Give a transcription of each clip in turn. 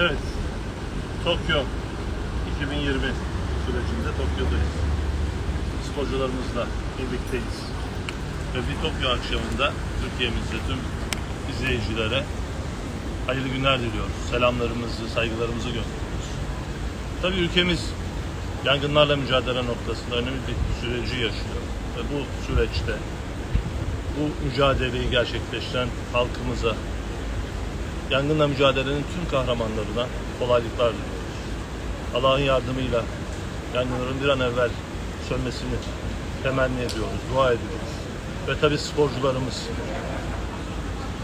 Evet. Tokyo 2020 sürecinde Tokyo'dayız. Sporcularımızla birlikteyiz. Ve bir Tokyo akşamında Türkiye'mizde tüm izleyicilere hayırlı günler diliyoruz. Selamlarımızı, saygılarımızı gönderiyoruz. Tabii ülkemiz yangınlarla mücadele noktasında önemli bir süreci yaşıyor. Ve bu süreçte bu mücadeleyi gerçekleştiren halkımıza, yangınla mücadelenin tüm kahramanlarına kolaylıklar diliyoruz. Allah'ın yardımıyla yangınların bir an evvel sönmesini temenni ediyoruz, dua ediyoruz. Ve tabii sporcularımız,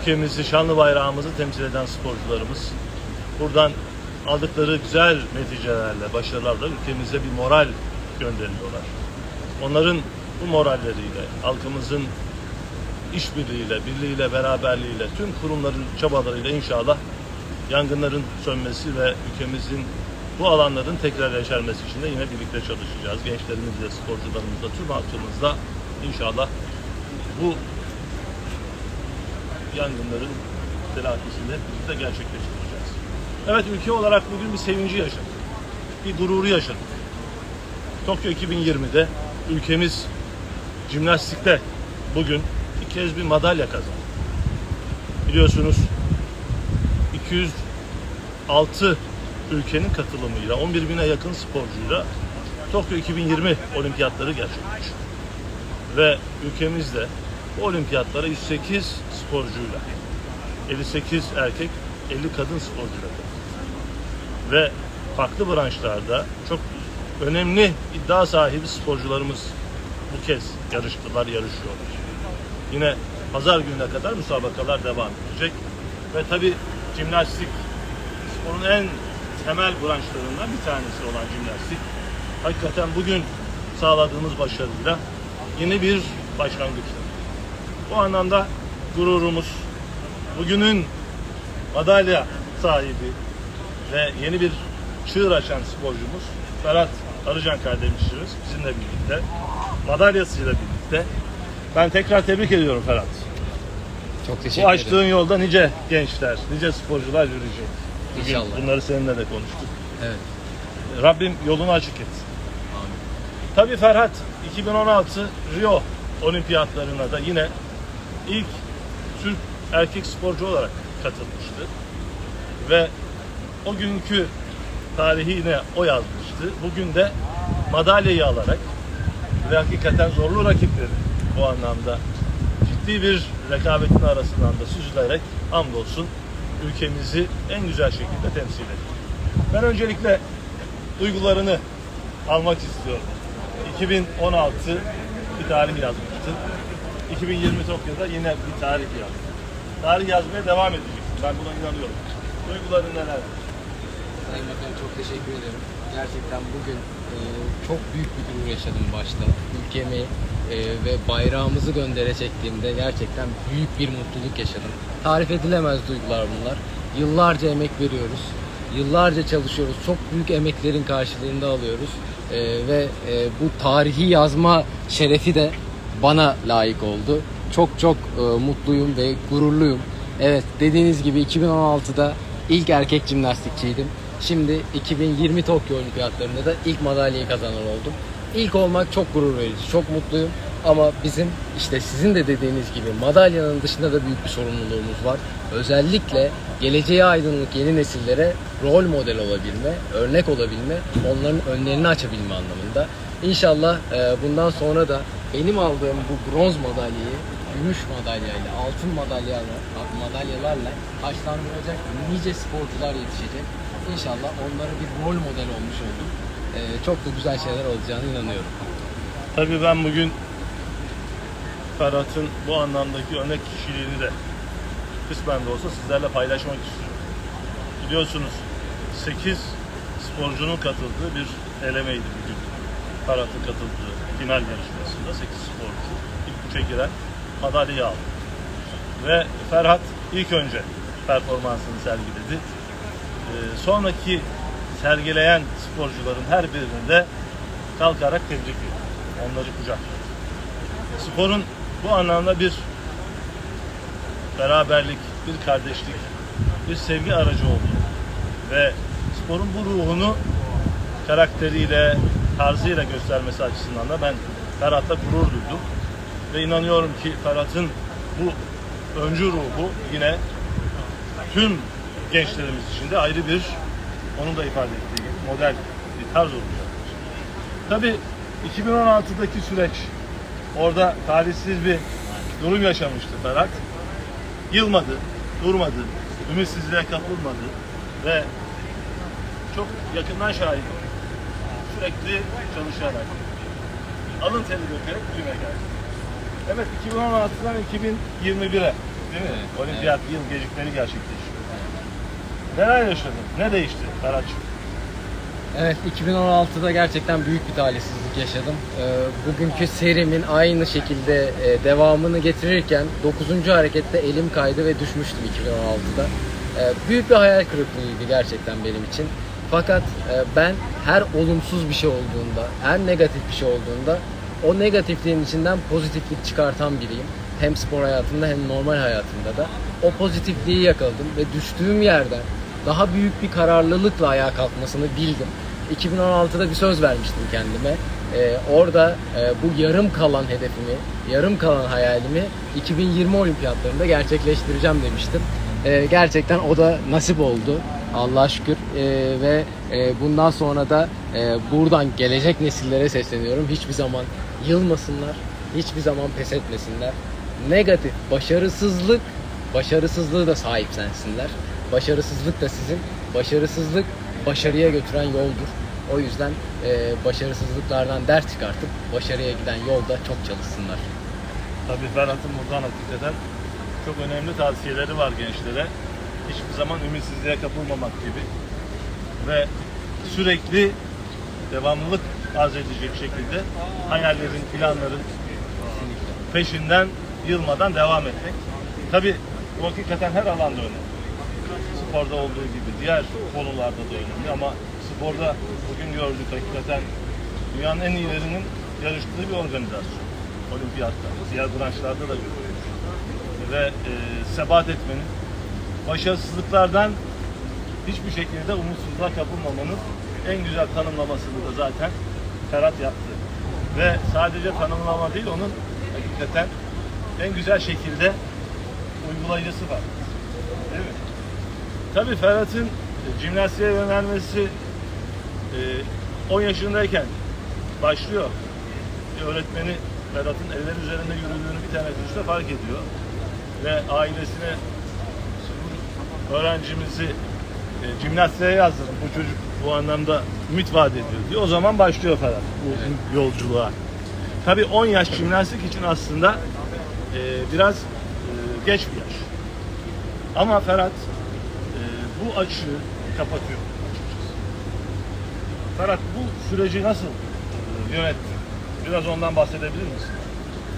ülkemizi, şanlı bayrağımızı temsil eden sporcularımız buradan aldıkları güzel neticelerle, başarılarla ülkemize bir moral gönderiyorlar. Onların bu moralleriyle, halkımızın işbirliğiyle, birliğiyle, beraberliğiyle, tüm kurumların çabalarıyla inşallah yangınların sönmesi ve ülkemizin bu alanların tekrar yeşermesi için de yine birlikte çalışacağız. Gençlerimizle, sporcularımızla, tüm halkımızla inşallah bu yangınların telafisini birlikte gerçekleştireceğiz. Evet ülke olarak bugün bir sevinci yaşadık. Bir gururu yaşadık. Tokyo 2020'de ülkemiz jimnastikte bugün bir kez bir madalya kazandı. Biliyorsunuz 206 ülkenin katılımıyla 11 bine yakın sporcuyla Tokyo 2020 olimpiyatları gerçekleşti. Ve ülkemizde bu olimpiyatlara 108 sporcuyla 58 erkek 50 kadın sporcuyla. Ve farklı branşlarda çok önemli iddia sahibi sporcularımız bu kez yarıştılar, yarışıyorlar. Yine pazar gününe kadar müsabakalar devam edecek. Ve tabi jimnastik sporun en temel branşlarından bir tanesi olan jimnastik. Hakikaten bugün sağladığımız başarıyla yeni bir başlangıç. Bu anlamda gururumuz, bugünün madalya sahibi ve yeni bir çığır açan sporcumuz Ferhat Arıcan kardeşimiz bizimle birlikte, madalyasıyla birlikte. Ben tekrar tebrik ediyorum Ferhat. Çok teşekkür Bu ederim. açtığın yolda nice gençler, nice sporcular yürüyecek. Bugün İnşallah. bunları seninle de konuştuk. Evet. Rabbim yolunu açık etsin. Amin. Tabii Ferhat 2016 Rio olimpiyatlarına da yine ilk Türk erkek sporcu olarak katılmıştı. Ve o günkü tarihi yine o yazmıştı. Bugün de madalyayı alarak ve hakikaten zorlu rakipleri bu anlamda ciddi bir rekabetin arasından da süzülerek hamdolsun ülkemizi en güzel şekilde temsil etti. Ben öncelikle duygularını almak istiyorum. 2016 bir tarih yazmıştı. 2020 Tokyo'da yine bir tarih yazdı. Tarih yazmaya devam edeceksin. Ben buna inanıyorum. Duyguların neler? Sayın Bakanım çok teşekkür ederim. Gerçekten bugün e, çok büyük bir gurur yaşadım başta. Ülkemi e, ve bayrağımızı göndere çektiğimde gerçekten büyük bir mutluluk yaşadım. Tarif edilemez duygular bunlar. Yıllarca emek veriyoruz. Yıllarca çalışıyoruz. Çok büyük emeklerin karşılığında alıyoruz. E, ve e, bu tarihi yazma şerefi de bana layık oldu. Çok çok e, mutluyum ve gururluyum. Evet dediğiniz gibi 2016'da ilk erkek jimnastikçiydim. Şimdi 2020 Tokyo Olimpiyatlarında da ilk madalyayı kazanan oldum. İlk olmak çok gurur verici, çok mutluyum. Ama bizim işte sizin de dediğiniz gibi madalyanın dışında da büyük bir sorumluluğumuz var. Özellikle geleceğe aydınlık yeni nesillere rol model olabilme, örnek olabilme, onların önlerini açabilme anlamında. İnşallah e, bundan sonra da benim aldığım bu bronz madalyayı gümüş madalyayla, altın madalyalarla, madalyalarla taşlandıracak nice sporcular yetişecek. İnşallah onlara bir rol model olmuş oldum. Ee, çok da güzel şeyler olacağına inanıyorum. Tabii ben bugün Ferhat'ın bu anlamdaki örnek kişiliğini de kısmen de olsa sizlerle paylaşmak istiyorum. Biliyorsunuz 8 sporcunun katıldığı bir elemeydi bugün. Ferhat'ın katıldığı final yarışmasında 8 sporcu ilk üçe giren madalyayı aldı. Ve Ferhat ilk önce performansını sergiledi. Ee, sonraki sergileyen sporcuların her birini de kalkarak tebrik ediyor. Onları kucakladı. Sporun bu anlamda bir beraberlik, bir kardeşlik, bir sevgi aracı olduğu ve sporun bu ruhunu karakteriyle, tarzıyla göstermesi açısından da ben Ferhat'la gurur duydum. Ve inanıyorum ki Ferhat'ın bu öncü ruhu yine tüm gençlerimiz için de ayrı bir, onun da ifade ettiği gibi model bir tarz olacaktır. Tabii 2016'daki süreç, orada talihsiz bir durum yaşamıştı Ferhat. Yılmadı, durmadı, ümitsizliğe kapılmadı ve çok yakından şahit. Sürekli çalışarak, alın teri dökerek bugüne geldi. Evet 2016'dan 2021'e değil mi? Evet, Olimpiyat yıl gecikmeli gerçekleşiyor. Neler yaşadın? Ne değişti Ferhat'cığım? Evet 2016'da gerçekten büyük bir talihsizlik yaşadım. Ee, bugünkü serimin aynı şekilde e, devamını getirirken 9. harekette elim kaydı ve düşmüştüm 2016'da. Ee, büyük bir hayal kırıklığıydı gerçekten benim için. Fakat e, ben her olumsuz bir şey olduğunda, her negatif bir şey olduğunda o negatifliğin içinden pozitiflik çıkartan biriyim. Hem spor hayatımda hem normal hayatımda da. O pozitifliği yakaladım ve düştüğüm yerden daha büyük bir kararlılıkla ayağa kalkmasını bildim. 2016'da bir söz vermiştim kendime. Ee, orada e, bu yarım kalan hedefimi, yarım kalan hayalimi 2020 olimpiyatlarında gerçekleştireceğim demiştim. Ee, gerçekten o da nasip oldu. Allah'a şükür Ee, ve e, bundan sonra da e, buradan gelecek nesillere sesleniyorum. Hiçbir zaman yılmasınlar, hiçbir zaman pes etmesinler. Negatif, başarısızlık, başarısızlığı da sahipsensinler. Başarısızlık da sizin, başarısızlık başarıya götüren yoldur. O yüzden e, başarısızlıklardan ders çıkartıp başarıya giden yolda çok çalışsınlar. Tabii Ferhat'ın buradan hakikaten çok önemli tavsiyeleri var gençlere. Hiçbir zaman ümitsizliğe kapılmamak gibi. Ve sürekli devamlılık arz edecek şekilde hayallerin, planların peşinden yılmadan devam etmek. Tabii bu hakikaten her alanda önemli. Sporda olduğu gibi diğer konularda da önemli ama sporda bugün gördük hakikaten dünyanın en iyilerinin yarıştığı bir organizasyon. Olimpiyatta, diğer branşlarda da görüyoruz. Ve e, sebat etmenin, başarısızlıklardan hiçbir şekilde umutsuzluğa kapılmamanın en güzel tanımlamasını da zaten Ferhat yaptı. Ve sadece tanımlama değil, onun hakikaten en güzel şekilde uygulayıcısı var. Değil mi? Tabii Ferhat'ın e, jimnastiğe yönelmesi e, 10 yaşındayken başlıyor. Bir öğretmeni Ferhat'ın eller üzerinde yürüdüğünü bir teneffüste fark ediyor. Ve ailesine "Bu öğrencimizi e, jimnastiğe. Bu çocuk bu anlamda ümit vaat ediyor diyor. O zaman başlıyor Ferhat bu yolculuğa. Tabii 10 yaş jimnastik için aslında e, biraz e, geç bir yaş. Ama Ferhat e, bu açığı kapatıyor açıkçası. Ferhat bu süreci nasıl e, yönetti? Biraz ondan bahsedebilir misin?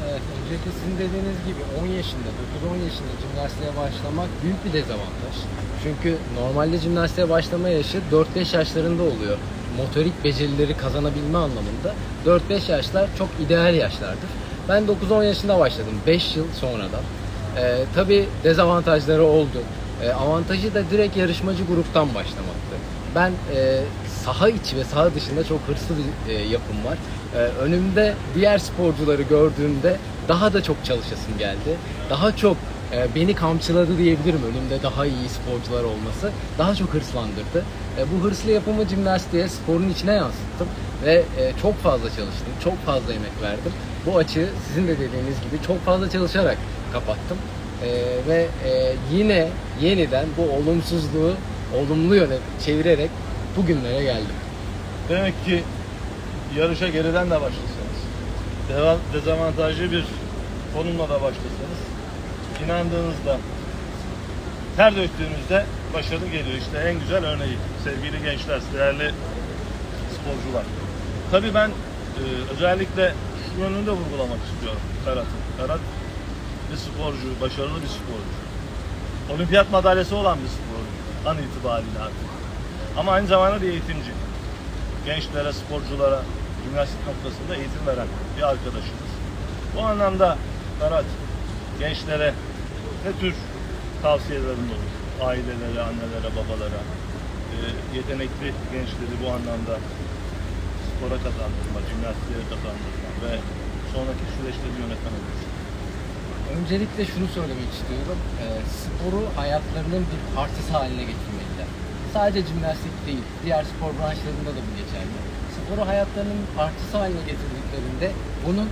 Evet, sizin dediğiniz gibi 10 yaşında, 9-10 yaşında jimnastiğe başlamak büyük bir dezavantaj. Çünkü normalde jimnastiğe başlama yaşı 4-5 yaşlarında oluyor. Motorik becerileri kazanabilme anlamında 4-5 yaşlar çok ideal yaşlardır. Ben 9-10 yaşında başladım, 5 yıl sonradan. Ee, tabii dezavantajları oldu. Ee, avantajı da direkt yarışmacı gruptan başlamaktı. Ben e, saha içi ve saha dışında çok hırslı bir e, yapım var. E, önümde diğer sporcuları gördüğümde daha da çok çalışasım geldi. Daha çok e, beni kamçıladı diyebilirim önümde daha iyi sporcular olması. Daha çok hırslandırdı. E, bu hırslı yapımı jimnastiğe sporun içine yansıttım. Ve e, çok fazla çalıştım, çok fazla emek verdim. Bu açığı sizin de dediğiniz gibi çok fazla çalışarak kapattım. E, ve e, yine yeniden bu olumsuzluğu olumlu yöne çevirerek bugünlere geldim. Demek ki yarışa geriden de başlasanız, deva- dezavantajlı bir konumla da başlasanız, inandığınızda, ter döktüğünüzde başarı geliyor. İşte en güzel örneği sevgili gençler, değerli sporcular. Tabii ben e, özellikle şu yönünü de vurgulamak istiyorum Ferhat'ın. Ferhat bir sporcu, başarılı bir sporcu. Olimpiyat madalyası olan bir sporcu an itibariyle artık. Ama aynı zamanda bir eğitimci. Gençlere, sporculara, jimnastik noktasında eğitim veren bir arkadaşımız. Bu anlamda Ferhat gençlere ne tür tavsiyelerin olur? Ailelere, annelere, babalara. Ee, yetenekli gençleri bu anlamda spora kazandırma, jimnastiğe kazandırma ve sonraki süreçleri yönetmen olur. Öncelikle şunu söylemek istiyorum. Ee, sporu hayatlarının bir parçası haline getirmeliler. Sadece jimnastik değil, diğer spor branşlarında da bu geçerli. Sporu hayatlarının parçası haline getirdiklerinde bunun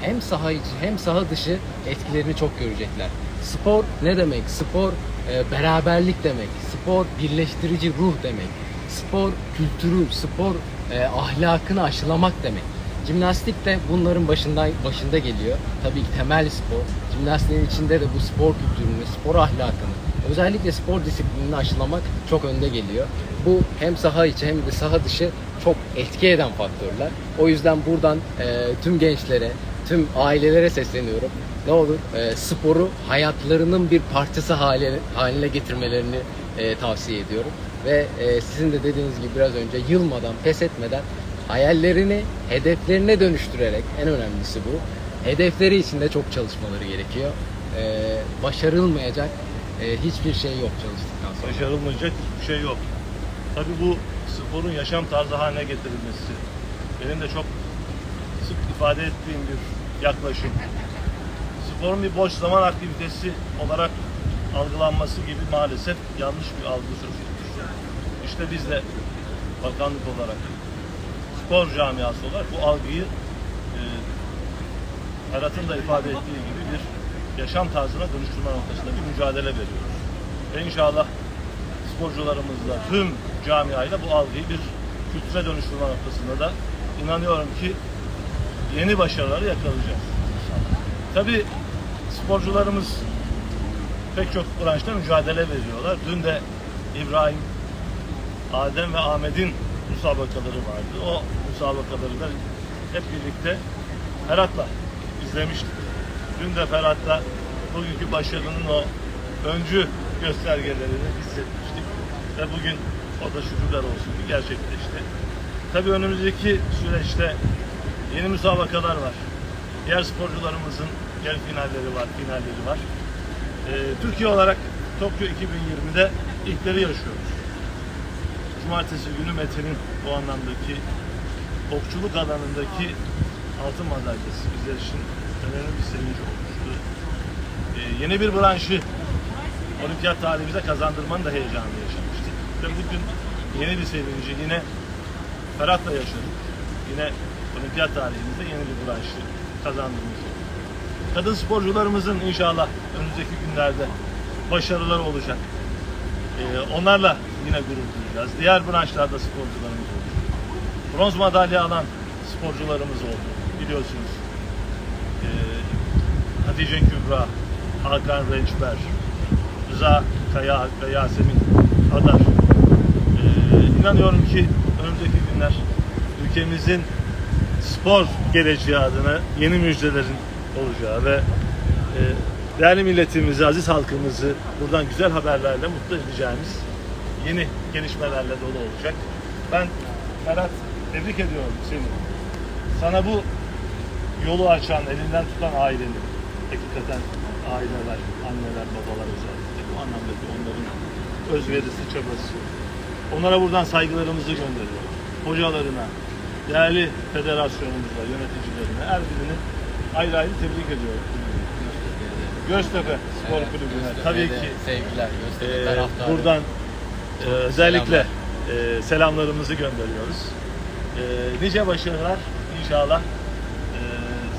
hem saha içi hem saha dışı etkilerini çok görecekler. Spor ne demek? Spor e, beraberlik demek. Spor birleştirici ruh demek. Spor kültürü, spor e, ahlakını aşılamak demek. Jimnastik de bunların başında başında geliyor. Tabii ki temel spor. Jimnastiğin içinde de bu spor kültürünü, spor ahlakını, özellikle spor disiplinini aşılamak çok önde geliyor. Bu hem saha içi hem de saha dışı çok etki eden faktörler. O yüzden buradan e, tüm gençlere, tüm ailelere sesleniyorum. Ne olur e, sporu hayatlarının bir parçası hale, haline getirmelerini e, tavsiye ediyorum. Ve e, sizin de dediğiniz gibi biraz önce yılmadan, pes etmeden hayallerini hedeflerine dönüştürerek en önemlisi bu. Hedefleri için de çok çalışmaları gerekiyor. Ee, başarılmayacak e, hiçbir şey yok çalıştıktan sonra. Başarılmayacak hiçbir şey yok. Tabii bu sporun yaşam tarzı haline getirilmesi. Benim de çok sık ifade ettiğim bir yaklaşım. Sporun bir boş zaman aktivitesi olarak algılanması gibi maalesef yanlış bir algı söz konusu. İşte biz de bakanlık olarak, spor camiası olarak bu algıyı e, Ferhat'ın da ifade ettiği gibi yaşam tarzına dönüştürme noktasında bir mücadele veriyoruz. Ve inşallah sporcularımızla, tüm camiayla bu algıyı bir kültüre dönüştürme noktasında da inanıyorum ki yeni başarıları yakalayacağız. Tabii sporcularımız pek çok branşta mücadele veriyorlar. Dün de İbrahim, Adem ve Ahmet'in müsabakaları vardı. O müsabakaları da hep birlikte Ferhat'la izlemiştik. Dün de Ferhat'la bugünkü başarının o öncü göstergelerini hissetmiştik. Ve bugün o da şükürler olsun ki gerçekleşti. Tabii önümüzdeki süreçte yeni müsabakalar var. Diğer sporcularımızın yarı finalleri var, finalleri var. Ee, Türkiye olarak Tokyo 2020'de ilkleri yaşıyoruz. Cumartesi günü Mete'nin bu anlamdaki okçuluk alanındaki altın madalyası bizler için önemli bir sevinç yeni bir branşı olimpiyat tarihimize kazandırmanın da heyecanını yaşamıştık. Ve bugün yeni bir sevinci yine Ferhat'la yaşadık. Yine olimpiyat tarihimizde yeni bir branşı kazandığımız. Kadın sporcularımızın inşallah önümüzdeki günlerde başarıları olacak. Ee, onlarla yine gurur duyacağız. Diğer branşlarda sporcularımız oldu. Bronz madalya alan sporcularımız oldu. Biliyorsunuz. Ee, Hatice Kübra, Hakan Rençber, Rıza Kaya ve Yasemin Adar. Ee, inanıyorum ki önümüzdeki günler ülkemizin spor geleceği adına yeni müjdelerin olacağı ve e, değerli milletimizi, aziz halkımızı buradan güzel haberlerle mutlu edeceğimiz yeni gelişmelerle dolu olacak. Ben Ferhat tebrik ediyorum seni. Sana bu yolu açan, elinden tutan aileni, hakikaten aileler, anneler, babalar özellikle bu anlamdaki onların özverisi, çabası. Onlara buradan saygılarımızı gönderiyorum. Hocalarına, değerli federasyonumuza, yöneticilerine, her birini ayrı ayrı tebrik ediyorum. Göztepe Spor Evet, Kulübü'ne tabii ki sevgiler Göztepe taraftarı. buradan e, özellikle e, selamlarımızı gönderiyoruz. E, nice başarılar inşallah e,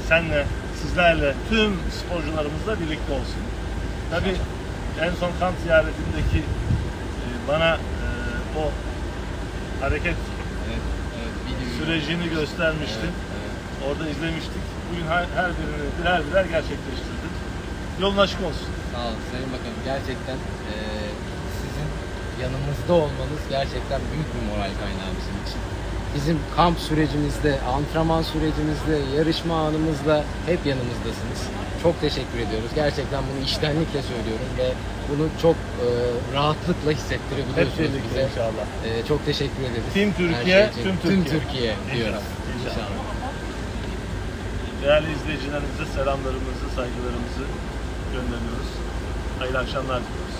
senle, sizlerle, tüm sporcularımızla birlikte olsun. Tabii en son kamp ziyaretindeki e, bana e, o hareket Evet, evet, sürecini göstermiştin. Evet, evet. Orada izlemiştik. Bugün her, her birini birer birer gerçekleştirdik. Yolun açık olsun. Sağ olun Sayın Bakanım. Gerçekten eee, sizin yanımızda olmanız gerçekten büyük bir moral kaynağı bizim için. Bizim kamp sürecimizde, antrenman sürecimizde, yarışma anımızda hep yanımızdasınız. Çok teşekkür ediyoruz. Gerçekten bunu içtenlikle söylüyorum ve bunu çok eee, rahatlıkla Hep hissettirebiliyorsunuz birlikte bize. inşallah. Eee, çok teşekkür ederiz. Tüm Her Türkiye, şey için. tüm Türkiye. Diyoruz. İnşallah. İnşallah. Değerli izleyicilerimize selamlarımızı, saygılarımızı gönderiyoruz. Hayırlı akşamlar diliyoruz.